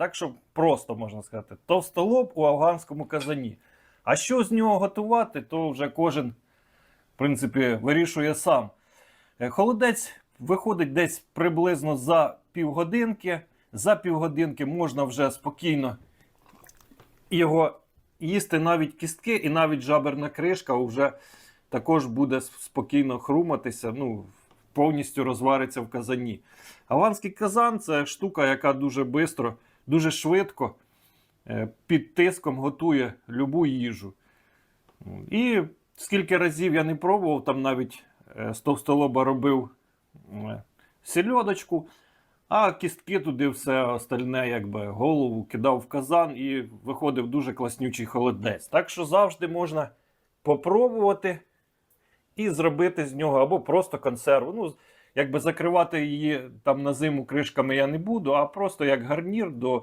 Так що просто можна сказати, товстолоб у афганському казані. А що з нього готувати, то вже кожен, в принципі, вирішує сам. Е, Холодець виходить десь приблизно за півгодинки. За півгодинки можна вже спокійно його їсти навіть кістки, і навіть жаберна кришка вже також буде спокійно хруматися, ну, повністю розвариться в казані. Аванський казан це штука, яка дуже швидко, дуже швидко е, під тиском готує любу їжу. І скільки разів я не пробував, там навіть е, з товстолоба робив е, сільодочку, а кістки туди все остальне, якби голову кидав в казан і виходив дуже класнючий холодець. Так що завжди можна попробувати і зробити з нього або просто консерву. Ну, якби закривати її там на зиму кришками я не буду, а просто як гарнір до